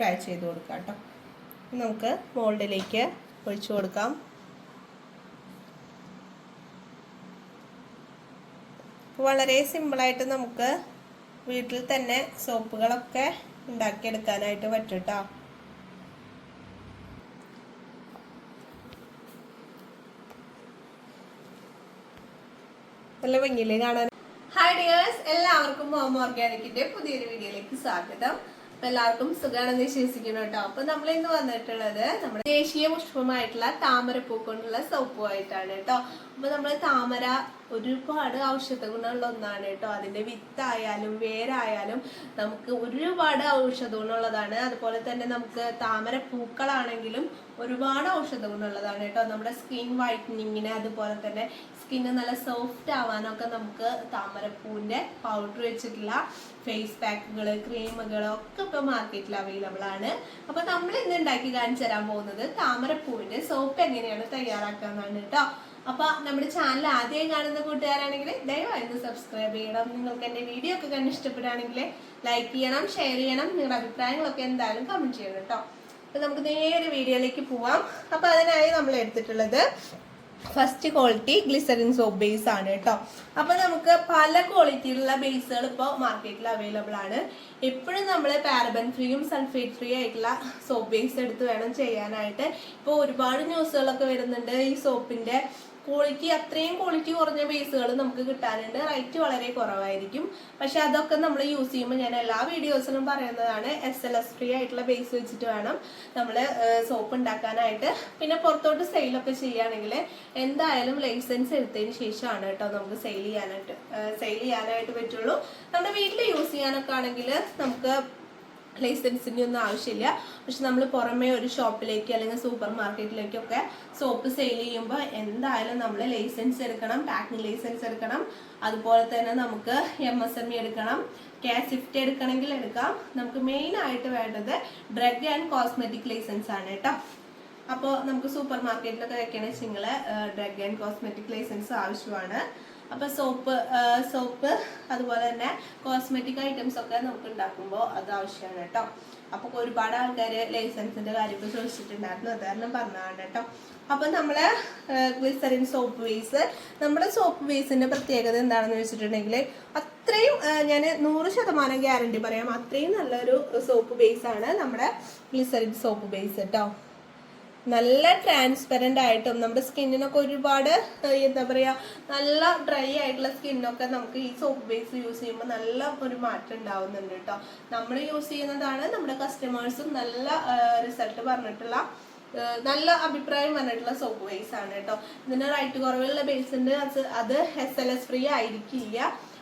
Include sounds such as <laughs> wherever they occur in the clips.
Fry ചെയ്ത് കൊടുക്കാം കേട്ടോ. നമുക്ക് മോൾഡിലേക്ക് ഒഴിച്ചു കൊടുക്കാം. വളരെ സിമ്പിളായിട്ട് നമുക്ക് വീട്ടിൽ തന്നെ സോപ്പുകളൊക്കെ ഉണ്ടാക്കിയെടുക്കാനായിട്ട് പറ്റും കേട്ടോ. നല്ല ഭംഗിയില്ലേ കാണാൻ? ഡിയേഴ്സ് എല്ലാവർക്കും മോം ഓർഗാനിക്കിന്റെ പുതിയൊരു വീഡിയോയിലേക്ക് സ്വാഗതം. എല്ലാവർക്കും സുഖാണെന്ന് വിശ്വസിക്കുന്നു കേട്ടോ. അപ്പൊ നമ്മൾ ഇന്ന് വന്നിട്ടുള്ളത് നമ്മുടെ ദേശീയ പുഷ്പമായിട്ടുള്ള താമരപ്പൂ കൊണ്ടുള്ള സോപ്പുമായിട്ടാണ് കേട്ടോ. അപ്പൊ നമ്മൾ താമര ഒരുപാട് ഔഷധ ഗുണമുള്ള ഒന്നാണ് കേട്ടോ. അതിന്റെ വിത്തായാലും വേരായാലും നമുക്ക് ഒരുപാട് ഔഷധ ഗുണമുള്ളതാണ്. അതുപോലെ തന്നെ നമുക്ക് താമര പൂക്കളാണെങ്കിലും ഒരുപാട് ഔഷധ ഗുണമുള്ളതാണ് കേട്ടോ. നമ്മുടെ സ്കിൻ വൈറ്റനിങ്ങിന് അതുപോലെ തന്നെ സ്കിന്ന് നല്ല സോഫ്റ്റ് ആവാനൊക്കെ നമുക്ക് താമരപ്പൂവിന്റെ പൗഡർ വെച്ചിട്ടുള്ള ഫേസ് പാക്കുകൾ ക്രീമുകൾ ഒക്കെ ഇപ്പൊ മാർക്കറ്റിൽ അവൈലബിൾ ആണ്. അപ്പോൾ നമ്മൾ ഇന്ന് ഉണ്ടാക്കി കാണിച്ചു തരാൻ പോകുന്നത് താമരപ്പൂവിന്റെ സോപ്പ് എങ്ങനെയാണ് തയ്യാറാക്കാന്നാണ് കേട്ടോ. അപ്പൊ നമ്മുടെ ചാനൽ ആദ്യം കാണുന്ന കൂട്ടുകാരാണെങ്കിൽ ദയവായി ഒന്ന് സബ്സ്ക്രൈബ് ചെയ്യണം. നിങ്ങൾക്ക് എന്റെ വീഡിയോ ഒക്കെ കണ്ട് ഇഷ്ടപ്പെടുകയാണെങ്കിൽ ലൈക്ക് ചെയ്യണം ഷെയർ ചെയ്യണം. നിങ്ങളുടെ അഭിപ്രായങ്ങളൊക്കെ എന്തായാലും കമന്റ് ചെയ്യണം കേട്ടോ. അപ്പൊ നമുക്ക് നേരെ വീഡിയോയിലേക്ക് പോവാം. അപ്പൊ അതിനായി നമ്മൾ എടുത്തിട്ടുള്ളത് first quality glycerine soap base ആണ് കേട്ടോ. അപ്പൊ നമുക്ക് പല ക്വാളിറ്റിയിലുള്ള ബേസുകൾ ഇപ്പോൾ മാർക്കറ്റിൽ അവൈലബിൾ ആണ്. എപ്പോഴും നമ്മൾ പാരബൻ ഫ്രീയും സൾഫേറ്റ് ഫ്രീ ആയിട്ടുള്ള സോപ്പ് ബേസ് എടുത്ത് വേണം ചെയ്യാനായിട്ട്. ഇപ്പോൾ ഒരുപാട് ന്യൂസുകളൊക്കെ വരുന്നുണ്ട് ഈ സോപ്പിന്റെ ക്വാളിറ്റി അത്രയും ക്വാളിറ്റി കുറഞ്ഞ ബേസുകൾ നമുക്ക് കിട്ടാനുണ്ട്. റേറ്റ് വളരെ കുറവായിരിക്കും. പക്ഷെ അതൊക്കെ നമ്മൾ യൂസ് ചെയ്യുമ്പോൾ ഞാൻ എല്ലാ വീഡിയോസിലും പറയുന്നതാണ് എസ് എൽ എസ് ഫ്രീ ആയിട്ടുള്ള ബേസ് വെച്ചിട്ട് വേണം നമ്മൾ സോപ്പ് ഉണ്ടാക്കാനായിട്ട്. പിന്നെ പുറത്തോട്ട് സെയിലൊക്കെ ചെയ്യുകയാണെങ്കിൽ എന്തായാലും ലൈസൻസ് എടുത്തതിന് ശേഷമാണ് കേട്ടോ നമുക്ക് സെയിൽ ചെയ്യാനായിട്ട് സെയിൽ ചെയ്യാനായിട്ട് പറ്റുള്ളൂ. നമ്മുടെ വീട്ടിൽ യൂസ് ചെയ്യാനൊക്കെ ആണെങ്കിൽ നമുക്ക് ലൈസൻസിന്റെ ഒന്നും ആവശ്യമില്ല. പക്ഷെ നമ്മൾ പുറമേ ഒരു ഷോപ്പിലേക്ക് അല്ലെങ്കിൽ സൂപ്പർ മാർക്കറ്റിലേക്കൊക്കെ സോപ്പ് സെയിൽ ചെയ്യുമ്പോൾ എന്തായാലും നമ്മൾ ലൈസൻസ് എടുക്കണം പാക്കിംഗ് ലൈസൻസ് എടുക്കണം. അതുപോലെ തന്നെ നമുക്ക് എം എസ് എം ഇ എടുക്കണം കാസിഫ്റ്റ് എടുക്കണമെങ്കിൽ എടുക്കാം. നമുക്ക് മെയിൻ ആയിട്ട് വേണ്ടത് ഡ്രഗ് ആൻഡ് കോസ്മെറ്റിക് ലൈസൻസ് ആണ് കേട്ടോ. അപ്പോൾ നമുക്ക് സൂപ്പർ മാർക്കറ്റിലൊക്കെ വെക്കണമെന്ന് ഡ്രഗ് ആൻഡ് കോസ്മെറ്റിക് ലൈസൻസ് ആവശ്യമാണ്. അപ്പൊ സോപ്പ് സോപ്പ് അതുപോലെ തന്നെ കോസ്മെറ്റിക് ഐറ്റംസ് ഒക്കെ നമുക്ക് ഉണ്ടാക്കുമ്പോൾ അത് ആവശ്യമാണ് കേട്ടോ. അപ്പോൾ ഒരുപാട് ആൾക്കാർ ലൈസൻസിന്റെ കാര്യമൊക്കെ ചോദിച്ചിട്ടുണ്ടായിരുന്നു. അത് പറഞ്ഞതാണ് കേട്ടോ. അപ്പൊ നമ്മൾ ഗ്ലിസറിൻ സോപ്പ് ബേസ് നമ്മുടെ സോപ്പ് ബേസിന്റെ പ്രത്യേകത എന്താണെന്ന് വെച്ചിട്ടുണ്ടെങ്കിൽ അത്രയും ഞാൻ നൂറ് ശതമാനം ഗ്യാരണ്ടി പറയാം. അത്രയും നല്ലൊരു സോപ്പ് ബേസ് ആണ് നമ്മുടെ ഗ്ലിസറിൻ സോപ്പ് ബേസ് കേട്ടോ നല്ല ട്രാൻസ്പെറന്റ് ആയിട്ടും നമ്മുടെ സ്കിന്നിനൊക്കെ ഒരുപാട് എന്താ പറയുക നല്ല ഡ്രൈ ആയിട്ടുള്ള സ്കിന്നൊക്കെ നമുക്ക് ഈ സോപ്പ് ബേസ് യൂസ് ചെയ്യുമ്പോൾ നല്ല ഒരു മാറ്റം ഉണ്ടാവുന്നുണ്ട് കേട്ടോ നമ്മൾ യൂസ് ചെയ്യുന്നതാണ് നമ്മുടെ കസ്റ്റമേഴ്സും നല്ല റിസൾട്ട് പറഞ്ഞിട്ടുള്ള നല്ല അഭിപ്രായം പറഞ്ഞിട്ടുള്ള സോപ്പ് ബേസ് ആണ് കേട്ടോ ഇതിന് റൈറ്റ് കുറവുള്ള ബേസ് ഉണ്ട്. അത് എസ് എൽ എസ് ഫ്രീ ആയിരിക്കില്ല.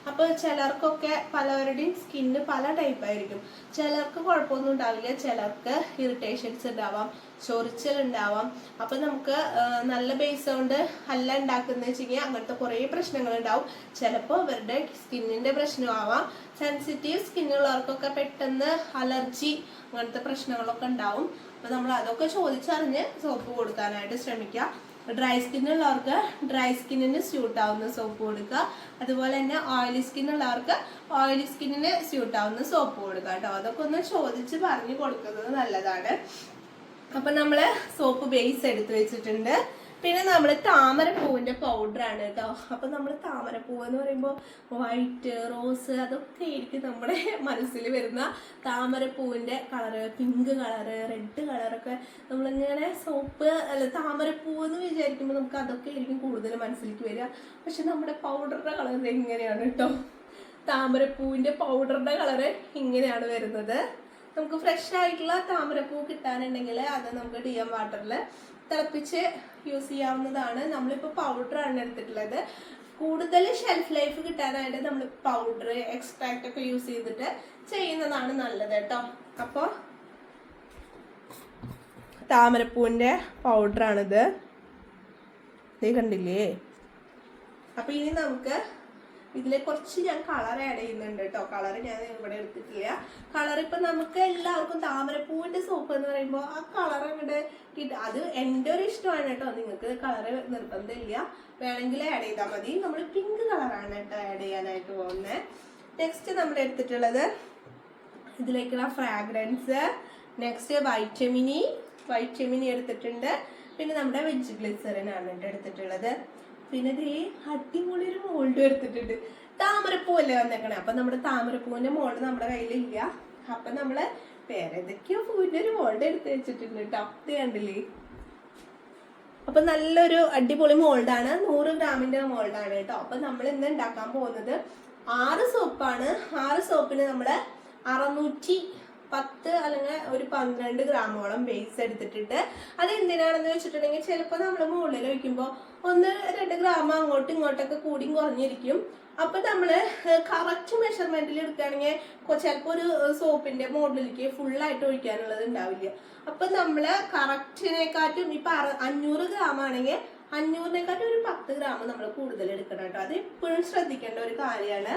അപ്പൊ ചിലർക്കൊക്കെ പലവരുടെയും സ്കിന്ന് പല ടൈപ്പ് ആയിരിക്കും. ചിലർക്ക് കുഴപ്പമൊന്നും ഉണ്ടാവില്ല ചിലർക്ക് ഇറിറ്റേഷൻസ് ഉണ്ടാവാം ചൊറിച്ചൽ ഉണ്ടാവാം അപ്പൊ നമുക്ക് നല്ല ബേസ് കൊണ്ട് അല്ല ഉണ്ടാക്കുന്ന കഴിഞ്ഞാൽ അങ്ങനത്തെ കുറേ പ്രശ്നങ്ങൾ ഉണ്ടാവും. ചിലപ്പോൾ അവരുടെ സ്കിന്നിന്റെ പ്രശ്നമാവാം സെൻസിറ്റീവ് സ്കിന്നുള്ളവർക്കൊക്കെ പെട്ടെന്ന് അലർജി അങ്ങനത്തെ പ്രശ്നങ്ങളൊക്കെ ഉണ്ടാവും. അപ്പൊ നമ്മൾ അതൊക്കെ ചോദിച്ചറിഞ്ഞ് സോപ്പ് കൊടുക്കാനായിട്ട് ശ്രമിക്കുക ഡ്രൈ സ്കിന്നുള്ളവർക്ക് ഡ്രൈ സ്കിന്നിന് സ്യൂട്ട് ആവുന്ന സോപ്പ് കൊടുക്കുക. അതുപോലെ തന്നെ ഓയിലി സ്കിന്നുള്ളവർക്ക് ഓയിലി സ്കിന്നിന് സ്യൂട്ട് ആവുന്ന സോപ്പ് കൊടുക്കുക കേട്ടോ. അതൊക്കെ ഒന്ന് ചോദിച്ച് പറഞ്ഞു കൊടുക്കുന്നത് നല്ലതാണ്. അപ്പൊ നമ്മൾ സോപ്പ് ബേസ് എടുത്തു വെച്ചിട്ടുണ്ട്. പിന്നെ നമ്മൾ താമരപ്പൂവിന്റെ പൗഡർ ആണ് കേട്ടോ അപ്പം നമ്മൾ താമരപ്പൂവ് എന്ന് പറയുമ്പോൾ വൈറ്റ് റോസ് അതൊക്കെ ആയിരിക്കും നമ്മുടെ <laughs> മനസ്സിൽ വരുന്ന താമരപ്പൂവിന്റെ കളറ് പിങ്ക് കളറ് റെഡ് കളറൊക്കെ നമ്മളിങ്ങനെ സോപ്പ് അല്ല താമരപ്പൂവ് എന്ന് വിചാരിക്കുമ്പോൾ നമുക്ക് അതൊക്കെ ആയിരിക്കും കൂടുതൽ മനസ്സിലേക്ക് വരിക. പക്ഷെ നമ്മുടെ പൗഡറുടെ കളർ ഇങ്ങനെയാണ് കേട്ടോ താമരപ്പൂവിന്റെ പൗഡറിന്റെ കളറ് ഇങ്ങനെയാണ് വരുന്നത്. നമുക്ക് ഫ്രഷ് ആയിട്ടുള്ള താമരപ്പൂ കിട്ടാനുണ്ടെങ്കിൽ അത് നമുക്ക് ഡി എം വാട്ടറിൽ തിളപ്പിച്ച് യൂസ് ചെയ്യാവുന്നതാണ്. നമ്മളിപ്പോൾ പൗഡറാണ് എടുത്തിട്ടുള്ളത്. കൂടുതൽ ഷെൽഫ് ലൈഫ് കിട്ടാനായിട്ട് നമ്മൾ പൗഡർ എക്സ്ട്രാക്ട് ഒക്കെ യൂസ് ചെയ്തിട്ട് ചെയ്യുന്നതാണ് നല്ലത് കേട്ടോ. അപ്പോൾ താമരപ്പൂവിന്റെ പൗഡറാണിത് നീ കണ്ടില്ലേ? അപ്പോൾ ഇനി നമുക്ക് ഇതിൽ കുറച്ച് ഞാൻ കളർ ആഡ് ചെയ്യുന്നുണ്ട് കേട്ടോ കളർ ഞാൻ ഇവിടെ എടുത്തിട്ടില്ല. കളർ ഇപ്പൊ നമുക്ക് എല്ലാവർക്കും താമരപ്പൂവിന്റെ സോപ്പ് എന്ന് പറയുമ്പോൾ ആ കളർ അങ്ങോട്ട് കിട്ടും അത് എന്റെ ഒരു ഇഷ്ടമാണ് കേട്ടോ നിങ്ങൾക്ക് കളർ നിർബന്ധമില്ല. വേണമെങ്കിൽ ആഡ് ചെയ്താൽ മതി. നമ്മൾ പിങ്ക് കളറാണ് കേട്ടോ ആഡ് ചെയ്യാനായിട്ട് പോകുന്നത് നെക്സ്റ്റ് നമ്മൾ എടുത്തിട്ടുള്ളത് ഇതിലേക്കുള്ള ഫ്രാഗ്രൻസ് നെക്സ്റ്റ് വൈറ്റമിനി വൈറ്റമിനി എടുത്തിട്ടുണ്ട്. പിന്നെ നമ്മുടെ വെജ് ഗ്ലിസറിനാണ് കേട്ടോ എടുത്തിട്ടുള്ളത്. പിന്നെ ദേ അടിപൊളി ഒരു മോൾഡ് എടുത്തിട്ടുണ്ട്. താമരപ്പൂവല്ലേ വന്നേക്കണേ. അപ്പൊ നമ്മുടെ താമരപ്പൂവിന്റെ മോൾഡ് നമ്മുടെ കയ്യിലില്ല. അപ്പൊ നമ്മൾ വേറെ ഏതൊക്കെയോ പൂവിന്റെ ഒരു മോൾഡ് എടുത്ത് വെച്ചിട്ടുണ്ട് കേട്ടോ കണ്ടില്ലേ? അപ്പൊ നല്ലൊരു അടിപൊളി മോൾഡാണ് നൂറ് ഗ്രാമിന്റെ മോൾഡാണ് കേട്ടോ അപ്പൊ നമ്മൾ ഇന്ന് ഉണ്ടാക്കാൻ പോകുന്നത് ആറ് സോപ്പാണ് ആറ് സോപ്പിന് നമ്മൾ അറുന്നൂറ്റി പത്ത് അല്ലെങ്കിൽ ഒരു പന്ത്രണ്ട് ഗ്രാമോളം ബേസ് എടുത്തിട്ടിട്ട് അത് എന്തിനാണെന്ന് വെച്ചിട്ടുണ്ടെങ്കിൽ ചിലപ്പോൾ നമ്മൾ മുകളിൽ വയ്ക്കുമ്പോൾ ഒന്ന് രണ്ട് ഗ്രാം അങ്ങോട്ടും ഇങ്ങോട്ടൊക്കെ കൂടിയും കുറഞ്ഞിരിക്കും. അപ്പൊ നമ്മൾ കറക്റ്റ് മെഷർമെന്റിൽ എടുക്കുകയാണെങ്കിൽ ചിലപ്പോൾ ഒരു സോപ്പിന്റെ മോഡലിലേക്ക് ഫുള്ളായിട്ട് ഒഴിക്കാനുള്ളത് ഉണ്ടാവില്ല. അപ്പൊ നമ്മൾ കറക്റ്റിനെക്കാട്ടും ഇപ്പൊ അഞ്ഞൂറ് ഗ്രാം ആണെങ്കിൽ അഞ്ഞൂറിനെക്കാട്ടും ഒരു പത്ത് ഗ്രാം നമ്മൾ കൂടുതൽ എടുക്കണം കേട്ടോ. അത് എപ്പോഴും ശ്രദ്ധിക്കേണ്ട ഒരു കാര്യമാണ്.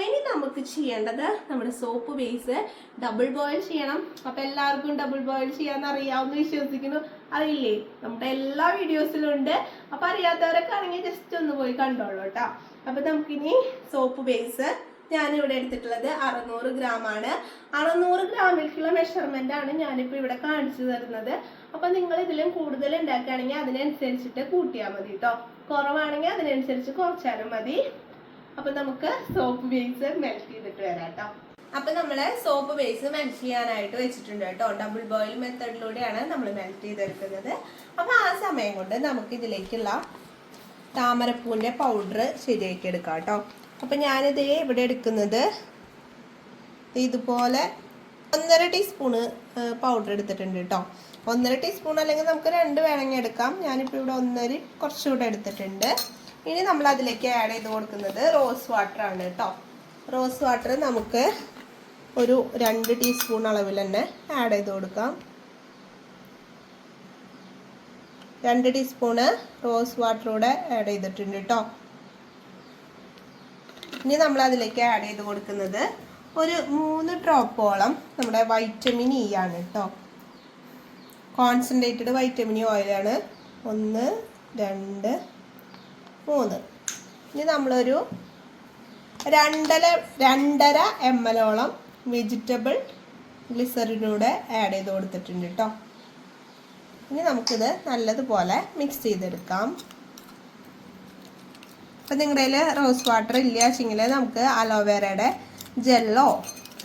ഇനി നമുക്ക് ചെയ്യേണ്ടത് നമ്മുടെ സോപ്പ് ബേസ് ഡബിൾ ബോയിൽ ചെയ്യണം. അപ്പം എല്ലാവർക്കും ഡബിൾ ബോയിൽ ചെയ്യാൻ അറിയാമെന്ന് വിശ്വസിക്കുന്നു. അറിയില്ലേ? നമ്മുടെ എല്ലാ വീഡിയോസിലും ഉണ്ട്. അപ്പം അറിയാത്തവരൊക്കെ ആണെങ്കിൽ ജസ്റ്റ് ഒന്ന് പോയി കണ്ടോളൂ കേട്ടോ. അപ്പം നമുക്കിനി സോപ്പ് ബേസ് ഞാനിവിടെ എടുത്തിട്ടുള്ളത് അറുന്നൂറ് ഗ്രാം ആണ് അറുന്നൂറ് ഗ്രാമിലേക്കുള്ള മെഷർമെന്റ് ആണ് ഞാനിപ്പോ ഇവിടെ കാണിച്ചു തരുന്നത്. അപ്പൊ നിങ്ങൾ ഇതിലും കൂടുതൽ ഉണ്ടാക്കുകയാണെങ്കിൽ അതിനനുസരിച്ചിട്ട് കൂട്ടിയാൽ മതി കേട്ടോ കുറവാണെങ്കിൽ അതിനനുസരിച്ച് കുറച്ചാലും മതി. അപ്പൊ നമുക്ക് സോപ്പ് ബേസ് മെൽറ്റ് ചെയ്തിട്ട് വരാം കേട്ടോ അപ്പൊ നമ്മൾ സോപ്പ് ബേസ് മെൽറ്റ് ചെയ്യാനായിട്ട് വെച്ചിട്ടുണ്ട് കേട്ടോ ഡബിൾ ബോയിൽ മെത്തേഡിലൂടെയാണ് നമ്മൾ മെൽറ്റ് ചെയ്തെടുക്കുന്നത്. അപ്പൊ ആ സമയം കൊണ്ട് നമുക്ക് ഇതിലേക്കുള്ള താമരപ്പൂവിന്റെ പൗഡർ ശരിയാക്കി എടുക്കാം കേട്ടോ അപ്പൊ ഞാനിത് ഇവിടെ എടുക്കുന്നത് ഇതുപോലെ ഒന്നര ടീസ്പൂണ് പൗഡർ എടുത്തിട്ടുണ്ട് കേട്ടോ ഒന്നര ടീസ്പൂൺ അല്ലെങ്കിൽ നമുക്ക് രണ്ട് വേണമെങ്കിൽ എടുക്കാം. ഞാനിപ്പോൾ ഇവിടെ ഒന്നര കുറച്ചുകൂടെ എടുത്തിട്ടുണ്ട്. ഇനി നമ്മൾ അതിലേക്ക് ആഡ് ചെയ്ത് കൊടുക്കുന്നത് റോസ് വാട്ടർ ആണ് കേട്ടോ റോസ് വാട്ടർ നമുക്ക് ഒരു രണ്ട് ടീസ്പൂൺ അളവിൽ തന്നെ ആഡ് ചെയ്ത് കൊടുക്കാം. രണ്ട് ടീസ്പൂണ് റോസ് വാട്ടർ കൂടെ ആഡ് ചെയ്തിട്ടുണ്ട് കേട്ടോ ഇനി നമ്മൾ അതിലേക്ക് ആഡ് ചെയ്ത് കൊടുക്കുന്നത് ഒരു മൂന്ന് ഡ്രോപ്പോളം നമ്മുടെ വൈറ്റമിൻ ഇ ആണ് കേട്ടോ കോൺസെൻട്രേറ്റഡ് വൈറ്റമിൻ ഇ ഓയിലാണ് ഒന്ന് രണ്ട് മൂന്ന്. ഇനി നമ്മളൊരു രണ്ടര രണ്ടര എം എല്ലോളം വെജിറ്റബിൾ ഗ്ലിസറിനൂടെ ആഡ് ചെയ്ത് കൊടുത്തിട്ടുണ്ട് കേട്ടോ ഇനി നമുക്കിത് നല്ലതുപോലെ മിക്സ് ചെയ്തെടുക്കാം. അപ്പം നിങ്ങളുടെ കയ്യിൽ റോസ് വാട്ടർ ഇല്ല വെച്ചെങ്കിൽ നമുക്ക് അലോവേരയുടെ ജെല്ലോ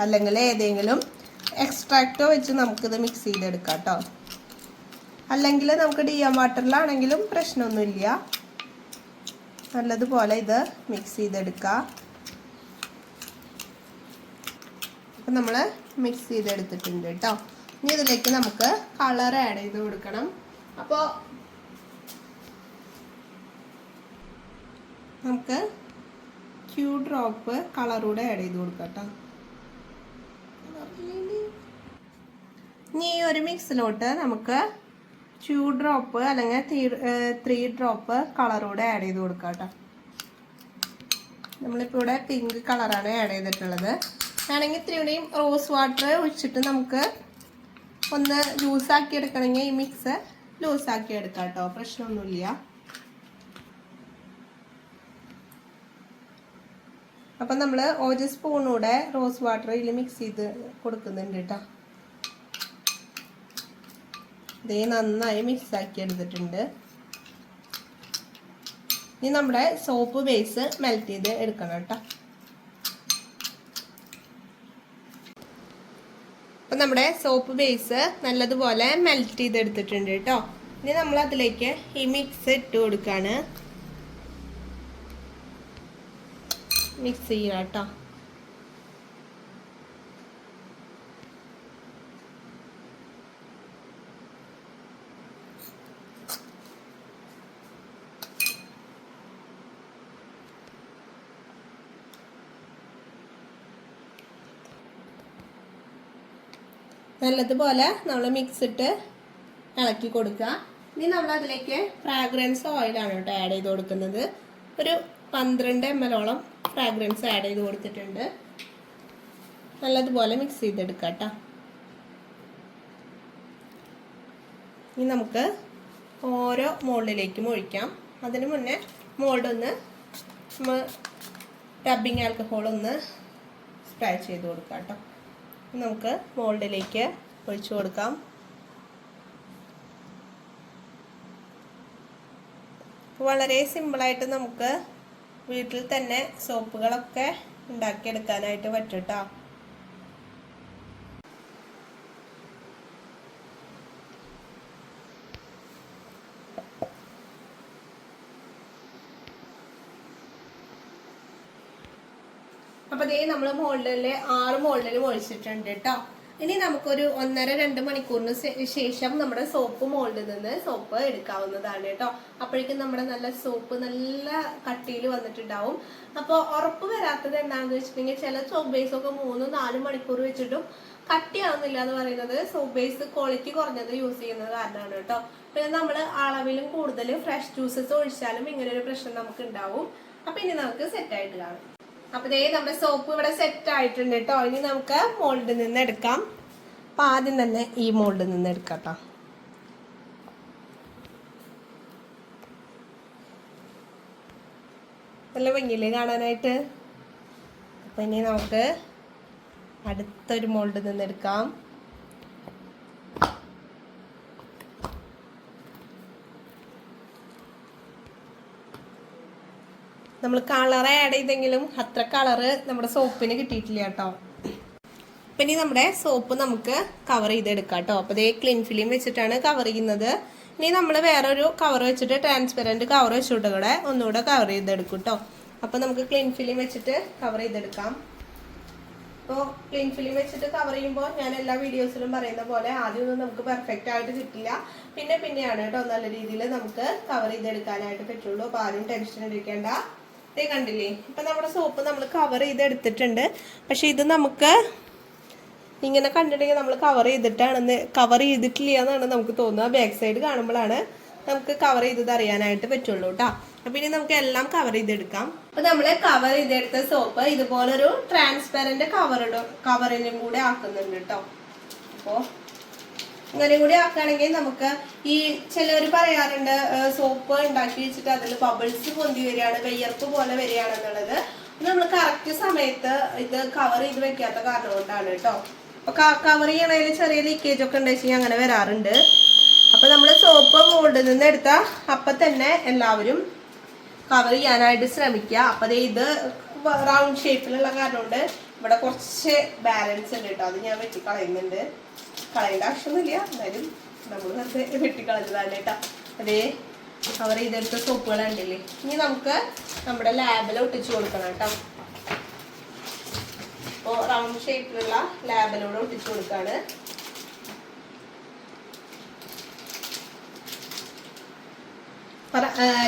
അല്ലെങ്കിൽ ഏതെങ്കിലും എക്സ്ട്രാക്റ്റോ വെച്ച് നമുക്കിത് മിക്സ് ചെയ്തെടുക്കാം കേട്ടോ അല്ലെങ്കിൽ നമുക്ക് ഡി എം വാട്ടറിലാണെങ്കിലും പ്രശ്നമൊന്നുമില്ല. നല്ലതുപോലെ ഇത് മിക്സ് ചെയ്തെടുക്കുക അപ്പം നമ്മൾ മിക്സ് ചെയ്തെടുത്തിട്ടുണ്ട് കേട്ടോ ഇനി ഇതിലേക്ക് നമുക്ക് കളർ ആഡ് ചെയ്ത് കൊടുക്കണം. അപ്പോൾ നമുക്ക് ക്യൂ ഡ്രോപ്പ് കളറൂടെ ആഡ് ചെയ്ത് കൊടുക്കാം കേട്ടോ. ഇനി ഈ ഒരു മിക്സിലോട്ട് നമുക്ക് ടു ഡ്രോപ്പ് അല്ലെങ്കിൽ ത്രീ ഡ്രോപ്പ് കളറൂടെ ആഡ് ചെയ്ത് കൊടുക്കാട്ടോ നമ്മളിപ്പോൾ ഇവിടെ പിങ്ക് കളറാണ് ആഡ് ചെയ്തിട്ടുള്ളത്. ആണെങ്കിൽ ഇത്തിരിയുടെയും റോസ് വാട്ടർ ഒഴിച്ചിട്ട് നമുക്ക് ഒന്ന് ലൂസാക്കി എടുക്കണമെങ്കിൽ ഈ മിക്സ് ലൂസാക്കി എടുക്കാം കേട്ടോ. പ്രശ്നമൊന്നുമില്ല. അപ്പം നമ്മൾ ഒരു സ്പൂണൂടെ റോസ് വാട്ടർ ഇതിൽ മിക്സ് ചെയ്ത് കൊടുക്കുന്നുണ്ട് കേട്ടോ ഇതേ നന്നായി മിക്സ് ആക്കി എടുത്തിട്ടുണ്ട്. ഇനി നമ്മുടെ സോപ്പ് ബേസ് മെൽറ്റ് ചെയ്ത് എടുക്കണം കേട്ടോ അപ്പം നമ്മുടെ സോപ്പ് ബേസ് നല്ലതുപോലെ മെൽറ്റ് ചെയ്ത് എടുത്തിട്ടുണ്ട് കേട്ടോ ഇനി നമ്മൾ അതിലേക്ക് ഈ മിക്സ് ഇട്ട് കൊടുക്കുകയാണ് മിക്സ് ചെയ്യുക കേട്ടോ. നല്ലതുപോലെ നമ്മൾ മിക്സ് ഇട്ട് ഇളക്കി കൊടുക്കുക. ഇനി നമ്മൾ അതിലേക്ക് ഫ്രാഗ്രൻസ് ഓയിലാണ് കേട്ടോ ആഡ് ചെയ്ത് കൊടുക്കുന്നത്. ഒരു പന്ത്രണ്ട് എം എല്ലോളം ഫ്രാഗ്രൻസ് ആഡ് ചെയ്ത് കൊടുത്തിട്ടുണ്ട്. നല്ലതുപോലെ മിക്സ് ചെയ്തെടുക്കാം കേട്ടോ. ഇനി നമുക്ക് ഓരോ മോൾഡിലേക്കും ഒഴിക്കാം. അതിന് മുന്നേ മോൾഡ് ഒന്ന് നമ്മൾ റബ്ബിങ് ആൽക്കഹോൾ ഒന്ന് സ്പ്രേ ചെയ്ത് കൊടുക്കാം കേട്ടോ. നമുക്ക് മോൾഡിലേക്ക് ഒഴിച്ചു കൊടുക്കാം. വളരെ സിമ്പിളായിട്ട് നമുക്ക് വീട്ടിൽ തന്നെ സോപ്പുകളൊക്കെ ഉണ്ടാക്കിയെടുക്കാനായിട്ട് പറ്റും കേട്ടോ അപ്പൊ ദേ നമ്മൾ മോളിലെ ആറ് മോൾഡിലും ഒഴിച്ചിട്ടുണ്ട് കേട്ടോ ഇനി നമുക്കൊരു ഒന്നര രണ്ട് മണിക്കൂറിന് ശേഷം നമ്മുടെ സോപ്പ് മോൾഡിൽ നിന്ന് സോപ്പ് എടുക്കാവുന്നതാണ് കേട്ടോ. അപ്പോഴേക്കും നമ്മുടെ നല്ല സോപ്പ് നല്ല കട്ടിയിൽ വന്നിട്ടുണ്ടാവും. അപ്പോൾ ഉറപ്പ് വരാത്തത് എന്താണെന്ന് വെച്ചിട്ടുണ്ടെങ്കിൽ ചില സോപ്പ് ബേസ് ഒക്കെ മൂന്നും നാലും മണിക്കൂർ വെച്ചിട്ടും കട്ടിയാവുന്നില്ല എന്ന് പറയുന്നത് സോപ്പ് ബേസ് ക്വാളിറ്റി കുറഞ്ഞത് യൂസ് ചെയ്യുന്നത് കാരണമാണ് കേട്ടോ. പിന്നെ നമ്മൾ അളവിലും കൂടുതൽ ഫ്രഷ് ജ്യൂസസ് ഒഴിച്ചാലും ഇങ്ങനെ ഒരു പ്രശ്നം നമുക്ക് ഉണ്ടാവും. അപ്പൊ ഇനി നമുക്ക് സെറ്റ് ആയിട്ട് കാണാം. അപ്പൊ ദേ നമ്മുടെ സോപ്പ് ഇവിടെ സെറ്റ് ആയിട്ടുണ്ട് കേട്ടോ ഇനി നമുക്ക് മോൾഡിൽ നിന്ന് എടുക്കാം. അപ്പൊ ആദ്യം തന്നെ ഈ മോൾഡിൽ നിന്ന് എടുക്കാം കേട്ടോ നല്ല ഭംഗിയില്ലേ കാണാനായിട്ട്? അപ്പൊ ഇനി നമുക്ക് അടുത്തൊരു മോൾഡിൽ നിന്ന് എടുക്കാം. നമ്മൾ കളർ ആഡ് ചെയ്തെങ്കിലും അത്ര കളറ് നമ്മുടെ സോപ്പിന് കിട്ടിയിട്ടില്ല കേട്ടോ. അപ്പം ഇനി നമ്മുടെ സോപ്പ് നമുക്ക് കവർ ചെയ്തെടുക്കാം കേട്ടോ. അപ്പോൾ ഇതേ ക്ലീൻ ഫിലിം വെച്ചിട്ടാണ് കവർ ചെയ്യുന്നത്. ഇനി നമ്മൾ വേറൊരു കവർ വെച്ചിട്ട് ട്രാൻസ്പെറന്റ് കവർ വെച്ചിട്ട് കൂടെ ഒന്നുകൂടെ കവർ ചെയ്തെടുക്കും കേട്ടോ. അപ്പോൾ നമുക്ക് ക്ലീൻ ഫിലിം വെച്ചിട്ട് കവർ ചെയ്തെടുക്കാം. അപ്പോൾ ക്ലീൻ ഫിലിം വെച്ചിട്ട് കവർ ചെയ്യുമ്പോൾ ഞാൻ എല്ലാ വീഡിയോസിലും പറയുന്ന പോലെ ആദ്യമൊന്നും നമുക്ക് പെർഫെക്റ്റ് ആയിട്ട് കിട്ടില്ല. പിന്നെ പിന്നെയാണ് കേട്ടോ നല്ല രീതിയിൽ നമുക്ക് കവർ ചെയ്തെടുക്കാനായിട്ട് പറ്റുള്ളൂ. അപ്പോൾ ആരും ടെൻഷൻ എടുക്കേണ്ട ഇതേ കണ്ടില്ലേ? ഇപ്പം നമ്മുടെ സോപ്പ് നമ്മൾ കവർ ചെയ്തെടുത്തിട്ടുണ്ട്. പക്ഷെ ഇത് നമുക്ക് ഇങ്ങനെ കണ്ടിട്ടുണ്ടെങ്കിൽ നമ്മൾ കവർ ചെയ്തിട്ടാണെന്ന് കവർ ചെയ്തിട്ടില്ല എന്നാണ് നമുക്ക് തോന്നുക ബാക്ക് സൈഡ് കാണുമ്പോഴാണ് നമുക്ക് കവർ ചെയ്തത് അറിയാനായിട്ട് പറ്റുള്ളൂ കേട്ടോ അപ്പൊ ഇനി നമുക്ക് എല്ലാം കവർ ചെയ്തെടുക്കാം. അപ്പൊ നമ്മൾ കവർ ചെയ്തെടുത്ത സോപ്പ് ഇതുപോലൊരു ട്രാൻസ്പെറന്റ് കവറിടും കവറിലും കൂടെ ആക്കുന്നുണ്ട് കേട്ടോ അപ്പോ ഇങ്ങനെ കൂടി ആക്കുകയാണെങ്കിൽ നമുക്ക് ഈ ചിലർ പറയാറുണ്ട് സോപ്പ് ഉണ്ടാക്കി വെച്ചിട്ട് അതിൽ ബബിൾസ് പൊന്തി വരികയാണ് വെയ്യർപ്പ് പോലെ വരികയാണെന്നുള്ളത് നമ്മൾ കറക്റ്റ് സമയത്ത് ഇത് കവർ ചെയ്ത് വെക്കാത്ത കാരണം കൊണ്ടാണ് കേട്ടോ. അപ്പൊ കവർ ചെയ്യണതിൽ ചെറിയ ലീക്കേജ് ഒക്കെ ഉണ്ടെങ്കിൽ അങ്ങനെ വരാറുണ്ട്. അപ്പൊ നമ്മൾ സോപ്പ് മോൾഡിൽ നിന്ന് എടുത്ത അപ്പൊ തന്നെ എല്ലാവരും കവർ ചെയ്യാനായിട്ട് ശ്രമിക്കുക. അപ്പൊ ഇത് റൗണ്ട് ഷേപ്പിലുള്ള കാരണം കൊണ്ട് ഇവിടെ കുറച്ച് ബാലൻസ് ഉണ്ട് കേട്ടോ. അത് ഞാൻ വെട്ടിക്കളയുന്നുണ്ട്. കളയേണ്ട ആവശ്യമൊന്നുമില്ല. എന്നാലും നമ്മൾ വെറുതെ വെട്ടിക്കളഞ്ഞതാണ് കേട്ടോ. അതേ അവർ ഇതെടുത്ത സോപ്പുകൾ ഉണ്ടല്ലേ ഇനി നമുക്ക് നമ്മുടെ ലാബിൽ ഒട്ടിച്ചു കൊടുക്കണം കേട്ടോ. അപ്പോൾ റൗണ്ട് ഷേപ്പിലുള്ള ലാബിലൂടെ ഒട്ടിച്ചു കൊടുക്കാണ്.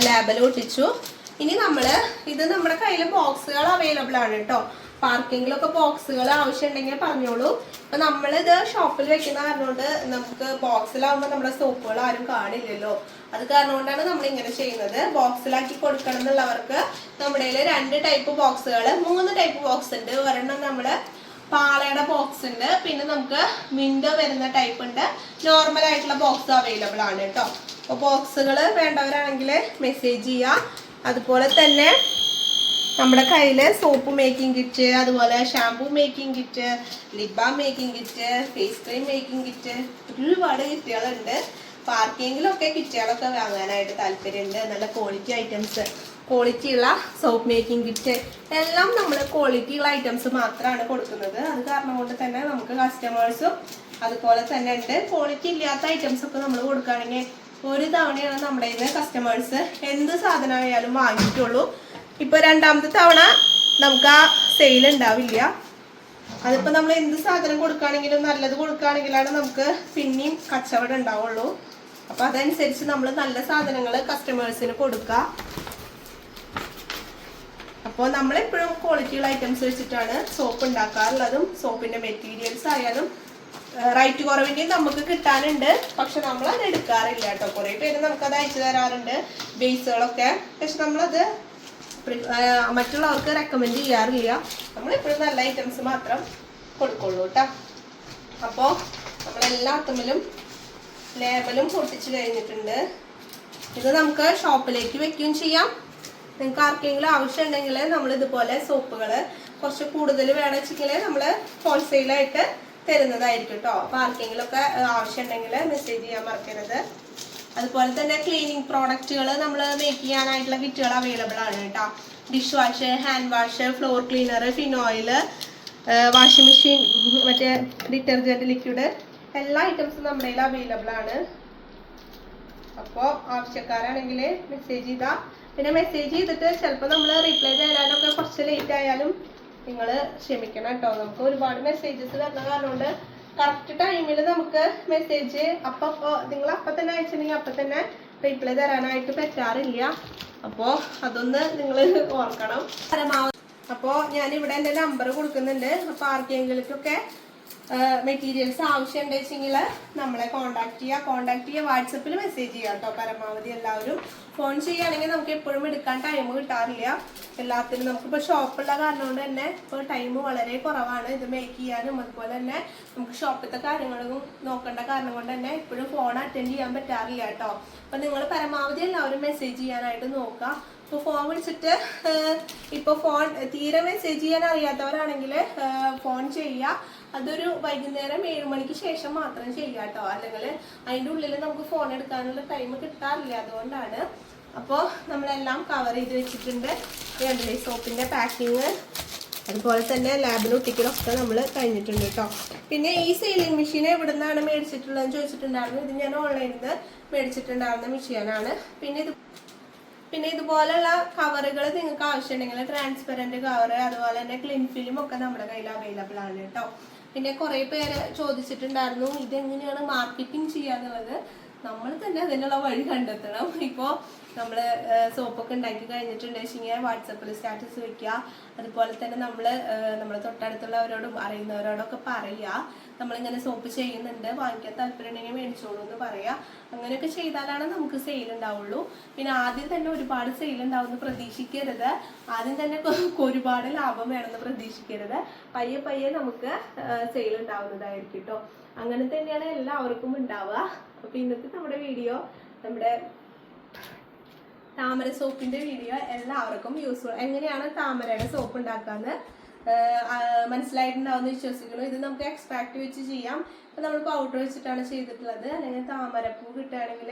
ലാബിൽ ഒട്ടിച്ചു. ഇനി നമ്മൾ ഇത് നമ്മുടെ കയ്യിൽ ബോക്സുകൾ അവൈലബിൾ ആണ് കേട്ടോ. പാർക്കിങ്ങിലൊക്കെ ബോക്സുകൾ ആവശ്യമുണ്ടെങ്കിൽ പറഞ്ഞോളൂ. അപ്പൊ നമ്മളിത് ഷോപ്പിൽ വെക്കുന്ന കാരണോണ്ട് നമുക്ക് ബോക്സിലാവുമ്പോൾ നമ്മുടെ സോപ്പുകൾ ആരും കാണില്ലല്ലോ. അത് കാരണം കൊണ്ടാണ് നമ്മൾ ഇങ്ങനെ ചെയ്യുന്നത്. ബോക്സിലാക്കി കൊടുക്കണം എന്നുള്ളവർക്ക് നമ്മുടെ രണ്ട് ടൈപ്പ് ബോക്സുകൾ മൂന്ന് ടൈപ്പ് ബോക്സ് ഉണ്ട് ഒരെണ്ണം നമ്മൾ പാളയുടെ ബോക്സ് ഉണ്ട് പിന്നെ നമുക്ക് വിൻഡോ വരുന്ന ടൈപ്പ് ഉണ്ട് നോർമൽ ആയിട്ടുള്ള ബോക്സ് അവൈലബിൾ ആണ് കേട്ടോ. അപ്പോൾ ബോക്സുകൾ വേണ്ടവരാണെങ്കിൽ മെസ്സേജ് ചെയ്യുക അതുപോലെ തന്നെ നമ്മുടെ കയ്യിൽ സോപ്പ് മേക്കിംഗ് കിറ്റ് അതുപോലെ shampoo making kit lip balm making kit face cream making kit ഒരുപാട് കിറ്റുകളുണ്ട് പാർക്കിങ്ങിലൊക്കെ കിറ്റുകളൊക്കെ വാങ്ങാനായിട്ട് താല്പര്യമുണ്ട്. നല്ല ക്വാളിറ്റി ഐറ്റംസ് ക്വാളിറ്റി ഉള്ള സോപ്പ് മേക്കിംഗ് കിറ്റ് എല്ലാം നമ്മൾ ക്വാളിറ്റിയുള്ള ഐറ്റംസ് മാത്രമാണ് കൊടുക്കുന്നത്. അത് കാരണം കൊണ്ട് തന്നെ നമുക്ക് കസ്റ്റമേഴ്സും അതുപോലെ തന്നെ ഉണ്ട്. ക്വാളിറ്റി ഇല്ലാത്ത ഐറ്റംസ് ഒക്കെ നമ്മൾ കൊടുക്കുകയാണെങ്കിൽ ഒരു തവണയാണ് നമ്മുടെ കസ്റ്റമേഴ്സ് എന്ത് സാധനമായാലും വാങ്ങിയിട്ടുള്ളൂ. ഇപ്പൊ രണ്ടാമത്തെ തവണ നമുക്ക് ആ സെയിൽ ഉണ്ടാവില്ല. അതിപ്പോ നമ്മൾ എന്ത് സാധനം കൊടുക്കുകയാണെങ്കിലും നല്ലത് കൊടുക്കുകയാണെങ്കിലാണ് നമുക്ക് പിന്നെയും കച്ചവടം ഉണ്ടാവുള്ളൂ. അപ്പൊ അതനുസരിച്ച് നമ്മൾ നല്ല സാധനങ്ങൾ കസ്റ്റമേഴ്സിന് കൊടുക്കുക. അപ്പോൾ നമ്മളെപ്പോഴും ക്വാളിറ്റിയുള്ള ഐറ്റംസ് വെച്ചിട്ടാണ് സോപ്പ് ഉണ്ടാക്കാറുള്ളതും സോപ്പിന്റെ മെറ്റീരിയൽസ് ആയാലും റൈറ്റ് കുറവിന്റെയും നമുക്ക് കിട്ടാനുണ്ട്. പക്ഷെ നമ്മൾ അത് എടുക്കാറില്ല കേട്ടോ. കുറേ പേര് നമുക്കത് അയച്ചു തരാറുണ്ട്. ബേസുകളൊക്കെ പക്ഷെ നമ്മളത് മറ്റുള്ളവർക്ക് റെക്കമെൻഡ് ചെയ്യാറില്ല നമ്മൾ എപ്പോഴും നല്ല ഐറ്റംസ് മാത്രം കൊടുക്കുള്ളൂ കേട്ടോ അപ്പോൾ നമ്മളെല്ലാ തമ്മിലും ലേബലും പൊട്ടിച്ച് കഴിഞ്ഞിട്ടുണ്ട്. ഇത് നമുക്ക് ഷോപ്പിലേക്ക് വെക്കുകയും ചെയ്യാം. നിങ്ങൾക്ക് ആർക്കെങ്കിലും ആവശ്യമുണ്ടെങ്കിൽ നമ്മൾ ഇതുപോലെ സോപ്പുകൾ കുറച്ച് കൂടുതൽ വേണമെങ്കിൽ നമ്മൾ ഹോൾസെയിലായിട്ട് തരുന്നതായിരിക്കും കേട്ടോ അപ്പോൾ ആർക്കെങ്കിലും ഒക്കെ ആവശ്യമുണ്ടെങ്കിൽ മെസ്സേജ് ചെയ്യാൻ മറക്കരുത്. അതുപോലെ തന്നെ ക്ലീനിങ് പ്രോഡക്റ്റുകൾ നമ്മൾ മേക്ക് ചെയ്യാനായിട്ടുള്ള കിറ്റുകൾ അവൈലബിൾ ആണ് കേട്ടോ. Dish wash hand wash floor cleaner phenyl washing machine മറ്റേ ഡിറ്റർജന്റ് ലിക്വിഡ് എല്ലാ ഐറ്റംസും നമ്മുടെ കയ്യിൽ അവൈലബിൾ ആണ്. അപ്പോൾ ആവശ്യക്കാരാണെങ്കിൽ മെസ്സേജ് ചെയ്താൽ പിന്നെ മെസ്സേജ് ചെയ്തിട്ട് ചിലപ്പോൾ നമ്മൾ റിപ്ലൈ തരാനൊക്കെ കുറച്ച് ലേറ്റ് ആയാലും നിങ്ങൾ ക്ഷമിക്കണം കേട്ടോ. നമുക്ക് ഒരുപാട് മെസ്സേജസ് തരുന്ന കാരണം കൊണ്ട് കറക്റ്റ് ടൈമിൽ നമുക്ക് മെസ്സേജ് അപ്പം നിങ്ങൾ അപ്പം തന്നെ അയച്ചിട്ടുണ്ടെങ്കിൽ അപ്പം തന്നെ റിപ്ലൈ തരാനായിട്ട് പറ്റാറില്ല. അപ്പോൾ അതൊന്ന് നിങ്ങൾ ഓർക്കണം. അപ്പോൾ ഞാൻ ഇവിടെ എന്റെ നമ്പർ കൊടുക്കുന്നുണ്ട്. അപ്പോൾ ആർക്കെങ്കിലേക്കൊക്കെ മെറ്റീരിയൽസ് ആവശ്യം വെച്ചെങ്കിൽ നമ്മളെ കോൺടാക്ട് ചെയ്യുക. കോൺടാക്ട് ചെയ്യുക. വാട്സപ്പിൽ മെസ്സേജ് ചെയ്യുക കേട്ടോ. പരമാവധി എല്ലാവരും. ഫോൺ ചെയ്യുകയാണെങ്കിൽ നമുക്ക് എപ്പോഴും എടുക്കാൻ ടൈം കിട്ടാറില്ല. എല്ലാത്തിനും നമുക്കിപ്പോൾ ഷോപ്പുള്ള കാരണം കൊണ്ട് തന്നെ ഇപ്പോൾ ടൈം വളരെ കുറവാണ്. ഇത് മേക്ക് ചെയ്യാനും അതുപോലെ തന്നെ നമുക്ക് ഷോപ്പിലത്തെ കാര്യങ്ങളും നോക്കേണ്ട കാരണം കൊണ്ട് തന്നെ എപ്പോഴും ഫോൺ അറ്റൻഡ് ചെയ്യാൻ പറ്റാറില്ല കേട്ടോ. അപ്പം നിങ്ങൾ പരമാവധി എല്ലാവരും മെസ്സേജ് ചെയ്യാനായിട്ട് നോക്കുക. ഇപ്പോൾ ഫോൺ വിളിച്ചിട്ട് ഇപ്പോൾ ഫോൺ തീരെ മെസ്സേജ് ചെയ്യാൻ അറിയാത്തവരാണെങ്കിൽ ഫോൺ ചെയ്യുക. അതൊരു വൈകുന്നേരം ഏഴ് മണിക്ക് ശേഷം മാത്രം ചെയ്യുക കേട്ടോ. അല്ലെങ്കിൽ അതിന്റെ ഉള്ളിൽ നമുക്ക് ഫോൺ എടുക്കാനുള്ള ടൈം കിട്ടാറില്ല. അതുകൊണ്ടാണ് അപ്പോൾ നമ്മളെല്ലാം കവർ ചെയ്ത് വെച്ചിട്ടുണ്ട്. കണ്ടില്ലേ സോപ്പിന്റെ പാക്കിങ് അതുപോലെ തന്നെ ലാബിൽ ഒട്ടിക്കലൊക്കെ നമ്മൾ കഴിഞ്ഞിട്ടുണ്ട് കേട്ടോ പിന്നെ ഈ സെയിലിംഗ് മെഷീൻ എവിടെ നിന്നാണ് മേടിച്ചിട്ടുള്ളതെന്ന് ചോദിച്ചിട്ടുണ്ടായിരുന്നു. ഇത് ഞാൻ ഓൺലൈനിൽ നിന്ന് മേടിച്ചിട്ടുണ്ടായിരുന്ന മെഷീനാണ് പിന്നെ ഇത് പിന്നെ ഇതുപോലെയുള്ള കവറുകൾ നിങ്ങൾക്ക് ആവശ്യമുണ്ടെങ്കിൽ ട്രാൻസ്പെറന്റ് കവർ അതുപോലെ തന്നെ ക്ലിൻ ഫിലിം ഒക്കെ നമ്മുടെ കയ്യിൽ അവൈലബിൾ ആണ് കേട്ടോ പിന്നെ കുറേ പേര് ചോദിച്ചിട്ടുണ്ടായിരുന്നു ഇതെങ്ങനെയാണ് മാർക്കറ്റിംഗ് ചെയ്യാന്നുള്ളത്? നമ്മൾ തന്നെ അതിനുള്ള വഴി കണ്ടെത്തണം. ഇപ്പോൾ നമ്മൾ സോപ്പൊക്കെ ഉണ്ടാക്കി കഴിഞ്ഞിട്ടുണ്ട്. ഇങ്ങനെ വാട്സപ്പിൽ സ്റ്റാറ്റസ് വെക്കുക. അതുപോലെ തന്നെ നമ്മൾ നമ്മൾ തൊട്ടടുത്തുള്ളവരോടും അറിയുന്നവരോടൊക്കെ പറയുക. നമ്മളിങ്ങനെ സോപ്പ് ചെയ്യുന്നുണ്ട്. വാങ്ങിക്കാൻ താല്പര്യം ഉണ്ടെങ്കിൽ മേടിച്ചോളൂ എന്ന് പറയുക അങ്ങനെയൊക്കെ ചെയ്താലാണ് നമുക്ക് സെയിൽ ഉണ്ടാവുള്ളൂ. പിന്നെ ആദ്യം തന്നെ ഒരുപാട് സെയിൽ ഉണ്ടാവുമെന്ന് പ്രതീക്ഷിക്കരുത്. ആദ്യം തന്നെ ഒരുപാട് ലാഭം വേണമെന്ന് പ്രതീക്ഷിക്കരുത്. പയ്യെ പയ്യെ നമുക്ക് സെയിൽ ഉണ്ടാവുന്നതായിരിക്കും കേട്ടോ അങ്ങനെ തന്നെയാണ് എല്ലാവർക്കും ഉണ്ടാവുക. അപ്പൊ ഇന്നത്തെ നമ്മുടെ വീഡിയോ നമ്മുടെ താമര സോപ്പിന്റെ വീഡിയോ എല്ലാവർക്കും യൂസ്ഫുൾ എങ്ങനെയാണ് താമരയുടെ സോപ്പ് ഉണ്ടാക്കാന്ന് മനസ്സിലായിട്ടുണ്ടാവുമെന്ന് വിശ്വസിക്കുന്നു. ഇത് നമുക്ക് എക്സ്ട്രാക്ട് വെച്ച് ചെയ്യാം. ഇപ്പൊ നമ്മൾ പൗഡർ വെച്ചിട്ടാണ് ചെയ്തിട്ടുള്ളത്. അല്ലെങ്കിൽ താമരപ്പൂ കിട്ടുകയാണെങ്കിൽ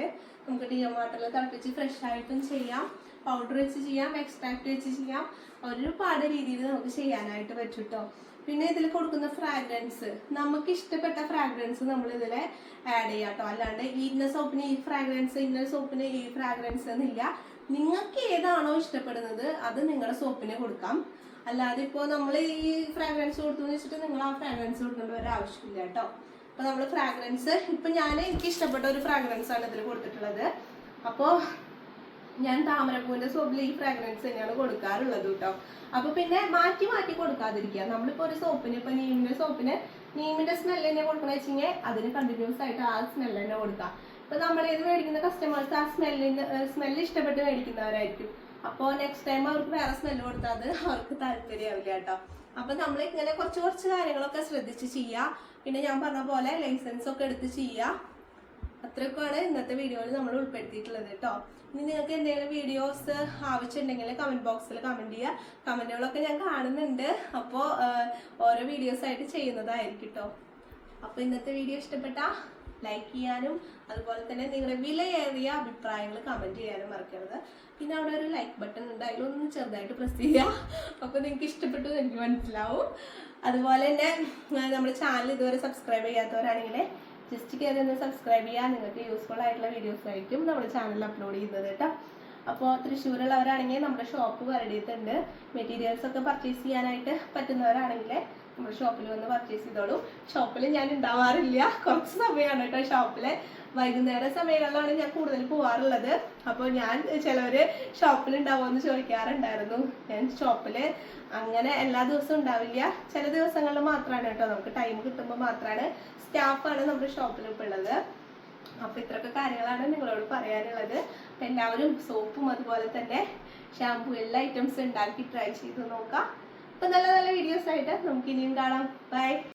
നമുക്ക് ഡി എം വാട്ടറിൽ തിളപ്പിച്ച് ഫ്രഷ് ആയിട്ടും ചെയ്യാം. പൗഡർ വെച്ച് ചെയ്യാം എക്സ്ട്രാക്ട് വെച്ച് ചെയ്യാം. ഒരുപാട് രീതിയിൽ നമുക്ക് ചെയ്യാനായിട്ട് പറ്റും കേട്ടോ പിന്നെ ഇതിൽ കൊടുക്കുന്ന ഫ്രാഗ്രൻസ് നമുക്ക് ഇഷ്ടപ്പെട്ട ഫ്രാഗ്രൻസ് നമ്മൾ ഇതിൽ ആഡ് ചെയ്യാം കേട്ടോ അല്ലാണ്ട് ഇന്ന സോപ്പിന് ഈ ഫ്രാഗ്രൻസ് ഇന്ന സോപ്പിന് ഈ ഫ്രാഗ്രൻസ് എന്നില്ല. നിങ്ങൾക്ക് ഏതാണോ ഇഷ്ടപ്പെടുന്നത് അത് നിങ്ങളുടെ സോപ്പിന് കൊടുക്കാം. അല്ലാതെ ഇപ്പോൾ നമ്മൾ ഈ ഫ്രാഗ്രൻസ് കൊടുത്തു വെച്ചിട്ട് നിങ്ങൾ ആ ഫ്രാഗ്രൻസ് കൊടുക്കേണ്ട ഒരു ആവശ്യമില്ല കേട്ടോ അപ്പൊ നമ്മൾ ഫ്രാഗ്രൻസ് ഇപ്പൊ ഞാൻ എനിക്ക് ഇഷ്ടപ്പെട്ട ഒരു ഫ്രാഗ്രൻസ് ആണ് ഇതിൽ കൊടുത്തിട്ടുള്ളത്. അപ്പോൾ ഞാൻ താമരപ്പൂവിന്റെ സോപ്പിൽ ഈ ഫ്രാഗ്രൻസ് തന്നെയാണ് കൊടുക്കാറുള്ളത് കേട്ടോ അപ്പൊ പിന്നെ മാറ്റി മാറ്റി കൊടുക്കാതിരിക്കുക. നമ്മളിപ്പോ ഒരു സോപ്പിന് ഇപ്പൊ നീമിന്റെ സോപ്പിന് നീമിന്റെ സ്മെല്ല് തന്നെ കൊടുക്കണ വെച്ചിങ്ങനെ അതിന് കണ്ടിന്യൂസ് ആയിട്ട് ആ സ്മെല്ല് തന്നെ കൊടുക്കുക ഇപ്പൊ നമ്മളേത് മേടിക്കുന്ന കസ്റ്റമേഴ്സ് ആ സ്മെല്ലിന് സ്മെല്ല് ഇഷ്ടപ്പെട്ട് മേടിക്കുന്നവരായിരിക്കും. അപ്പോൾ നെക്സ്റ്റ് ടൈം അവർക്ക് വേറെ സ്മെല്ല് കൊടുത്താൽ അത് അവർക്ക് താല്പര്യമാവില്ല കേട്ടോ. അപ്പൊ നമ്മൾ ഇങ്ങനെ കുറച്ച് കുറച്ച് കാര്യങ്ങളൊക്കെ ശ്രദ്ധിച്ച് ചെയ്യുക പിന്നെ ഞാൻ പറഞ്ഞ പോലെ ലൈസൻസ് ഒക്കെ എടുത്ത് ചെയ്യുക അത്രയൊക്കെയാണ് ഇന്നത്തെ വീഡിയോയിൽ നമ്മൾ ഉൾപ്പെടുത്തിയിട്ടുള്ളത് കേട്ടോ. ഇനി നിങ്ങൾക്ക് എന്തെങ്കിലും വീഡിയോസ് ആവശ്യമുണ്ടെങ്കിൽ കമന്റ് ബോക്സിൽ കമന്റ് ചെയ്യുക. കമന്റുകളൊക്കെ ഞാൻ കാണുന്നുണ്ട്. അപ്പോൾ ഓരോ വീഡിയോസായിട്ട് ചെയ്യുന്നതായിരിക്കും കേട്ടോ. അപ്പോൾ ഇന്നത്തെ വീഡിയോ ഇഷ്ടപ്പെട്ട ലൈക്ക് ചെയ്യാനും അതുപോലെ തന്നെ നിങ്ങളുടെ വിലയേറിയ അഭിപ്രായങ്ങൾ കമന്റ് ചെയ്യാനും മറക്കരുത്. പിന്നെ അവിടെ ഒരു ലൈക്ക് ബട്ടൺ ഉണ്ട്. അതിലൊന്ന് ചെറുതായിട്ട് പ്രസ് ചെയ്യുക. അപ്പോൾ നിങ്ങൾക്ക് ഇഷ്ടപ്പെട്ടു എനിക്ക് മനസ്സിലാവും. അതുപോലെ തന്നെ നമ്മുടെ ചാനൽ ഇതുവരെ സബ്സ്ക്രൈബ് ചെയ്യാത്തവരാണെങ്കിൽ ജസ്റ്റ് കയറി ഒന്ന് സബ്സ്ക്രൈബ് ചെയ്യുക നിങ്ങൾക്ക് യൂസ്ഫുൾ ആയിട്ടുള്ള വീഡിയോസ് ആയിരിക്കും നമ്മുടെ ചാനലിൽ അപ്ലോഡ് ചെയ്യുന്നത് കേട്ടോ. അപ്പോൾ തൃശ്ശൂരുള്ളവരാണെങ്കിൽ നമ്മുടെ ഷോപ്പ് വരടിയത്തുണ്ട് മെറ്റീരിയൽസ് ഒക്കെ പർച്ചേസ് ചെയ്യാനായിട്ട് പറ്റുന്നവരാണെങ്കിൽ നമ്മുടെ ഷോപ്പിൽ വന്ന് പർച്ചേസ് ചെയ്തോളൂ. ഷോപ്പിൽ ഞാൻ ഉണ്ടാവാറില്ല. കുറച്ച് സമയമാണ് കേട്ടോ ഷോപ്പിൽ വൈകുന്നേര സമയങ്ങളിലാണ് ഞാൻ കൂടുതൽ പോവാറുള്ളത്. അപ്പോൾ ഞാൻ ചിലവർ ഷോപ്പിൽ ഉണ്ടാവുമെന്ന് ചോദിക്കാറുണ്ടായിരുന്നു. ഞാൻ ഷോപ്പിൽ അങ്ങനെ എല്ലാ ദിവസവും ഉണ്ടാവില്ല. ചില ദിവസങ്ങളിൽ മാത്രമാണ് കേട്ടോ. നമുക്ക് ടൈം കിട്ടുമ്പോൾ മാത്രമാണ് സ്റ്റാഫാണ് നമ്മുടെ ഷോപ്പിൽ ഇപ്പോൾ ഉള്ളത്. അപ്പൊ ഇത്രയൊക്കെ കാര്യങ്ങളാണ് നിങ്ങളോട് പറയാനുള്ളത്. അപ്പൊ എല്ലാവരും സോപ്പും അതുപോലെ തന്നെ ഷാമ്പു എല്ലാ ഐറ്റംസും ഉണ്ടാക്കി ട്രൈ ചെയ്ത് നോക്കാം. അപ്പൊ നല്ല നല്ല വീഡിയോസ് ആയിട്ട് നമുക്ക് ഇനിയും കാണാം. ബൈ